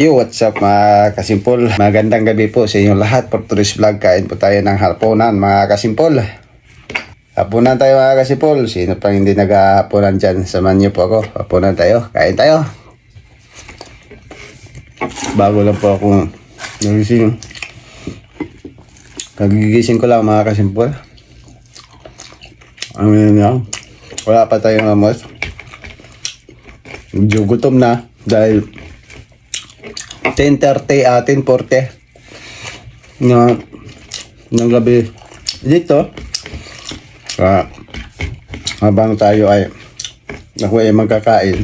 Yo, what's up mga kasimpol? Magandang gabi po sa inyong lahat. For today's vlog, kain po tayo ng harponan mga kasimpol. Hapunan tayo mga kasimpol. Sino pang hindi nag-hapunan dyan? Samahan niyo po ako. Hapunan tayo. Kain tayo. Bago lang po ako nagising. Kagigising ko lang mga kasimpol. Ano yun yan? Wala pa tayong amos. Medyo gutom na dahil 10.30 at 10.40 na ng gabi. Dito ah, habang tayo ay ako ay magkakain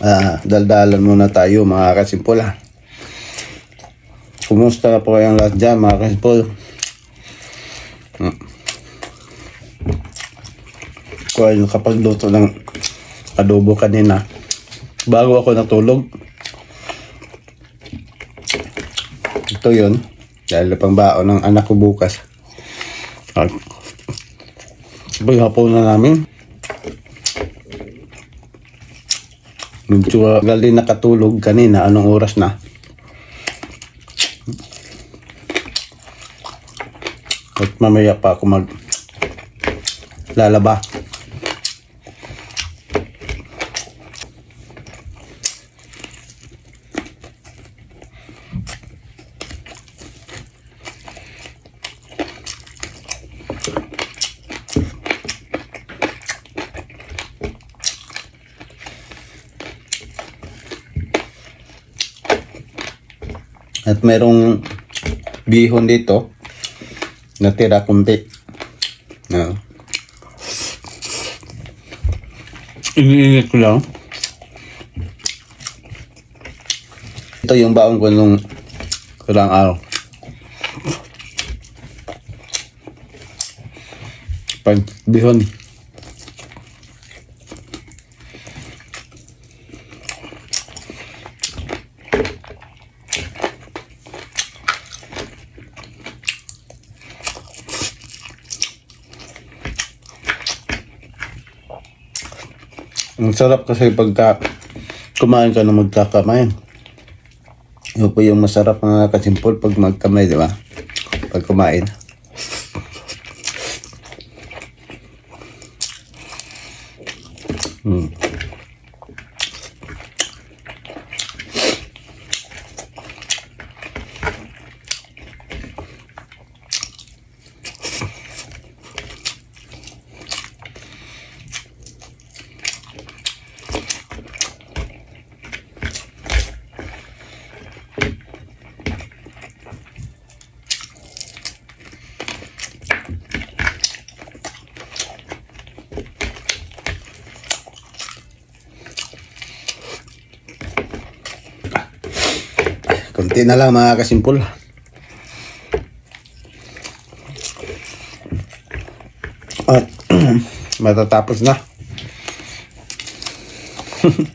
ah, daldalan muna tayo mga kasimpula kumusta na po kayong lahat dyan mga kasimpul? Hmm. ko ay nakapagluto ng adobo kanina. Bago ako natulog ito yun. Dahil pang baon ng anak ko bukas. At sabay hapon na namin. Medyo gali nakatulog kanina. Anong oras na? At mamaya pa ako mag lalaba At merong bihon dito. Natira kunti. Na. Iniinit ko lang. Ito yung baon ko nung kurang araw. Pag bihon. Ang sarap kasi pagka kumain ka na magkakamay. Yun po yung masarap mga kasimpol pag magkamay, di ba? Pag kumain. Hmm. Kunti na lang mga kasimpol. At matatapos na.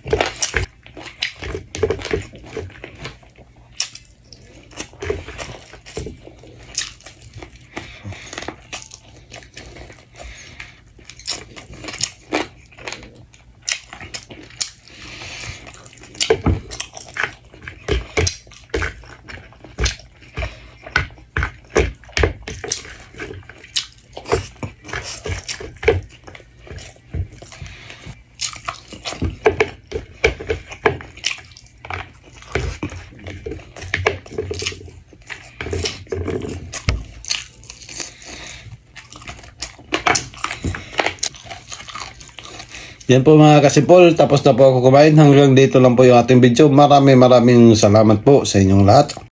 Yan po mga kasipol, tapos na po ako kumain. Hanggang dito lang po yung ating video. Maraming maraming salamat po sa inyong lahat.